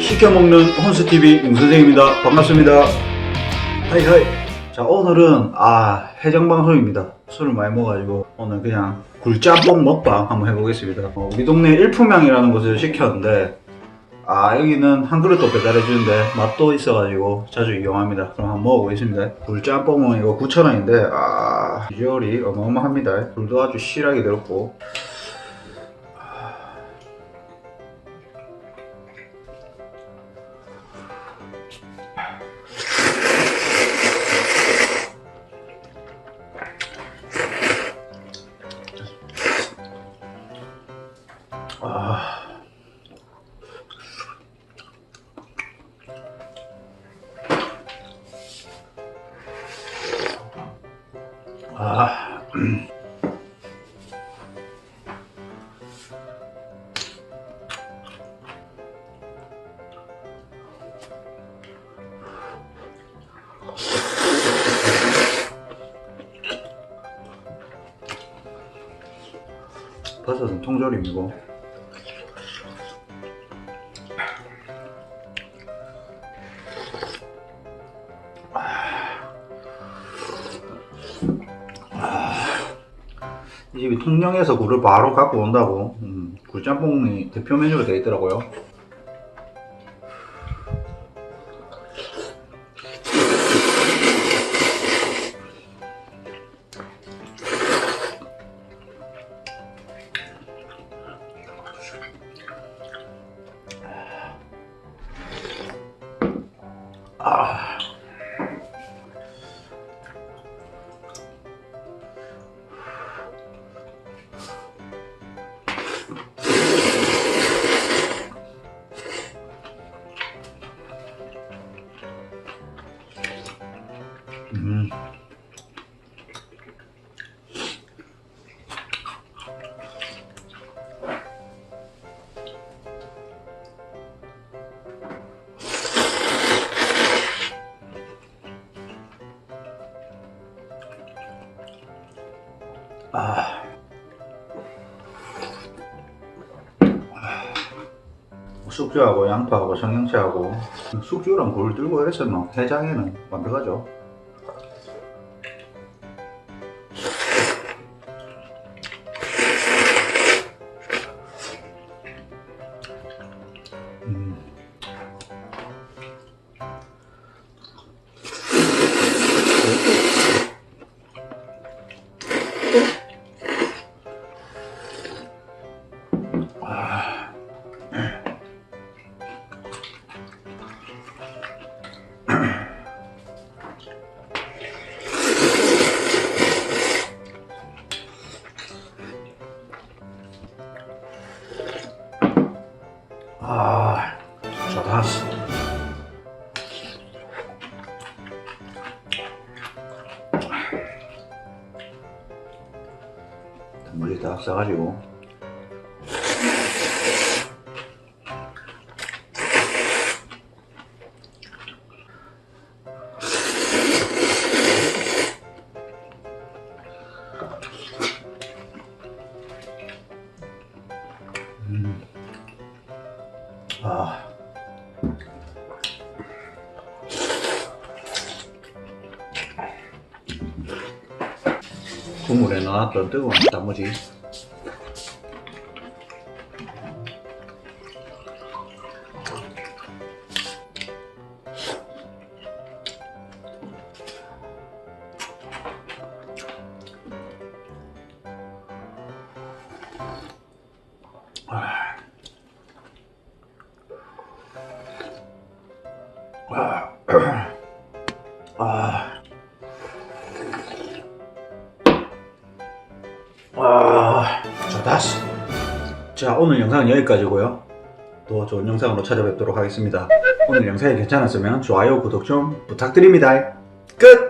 시켜먹는 혼스TV 윤선생입니다. 반갑습니다. 하이 하이. 자, 오늘은, 아, 해장방송입니다. 술을 많이 먹어가지고, 오늘 그냥 굴짬뽕 먹방 한번 해보겠습니다. 어, 우리 동네 일품양이라는 곳을 시켰는데, 아, 여기는 한 그릇도 배달해주는데, 맛도 있어가지고 자주 이용합니다. 그럼 한번 먹어보겠습니다. 굴짬뽕은 이거 9,000원인데, 아, 비주얼이 어마어마합니다. 굴도 아주 실하게 들었고, 아, 버섯은 통조림이고 이 집이 통영에서 굴을 바로 갖고 온다고. 음, 굴짬뽕이 대표 메뉴로 되어 있더라고요 음. 아. 숙주하고 양파하고 청양채하고 숙주랑 굴 들고 이랬으면 해장에는 완벽하죠. 음. 아, 좋다. 물이 다 싸가지고. 아. 국물에 넣었던 뜨거운 단무지. 아, 아, 좋다. 자, 오늘 영상은 여기까지고요. 또 좋은 영상으로 찾아뵙도록 하겠습니다. 오늘 영상이 괜찮았으면 좋아요, 구독 좀 부탁드립니다. 끝!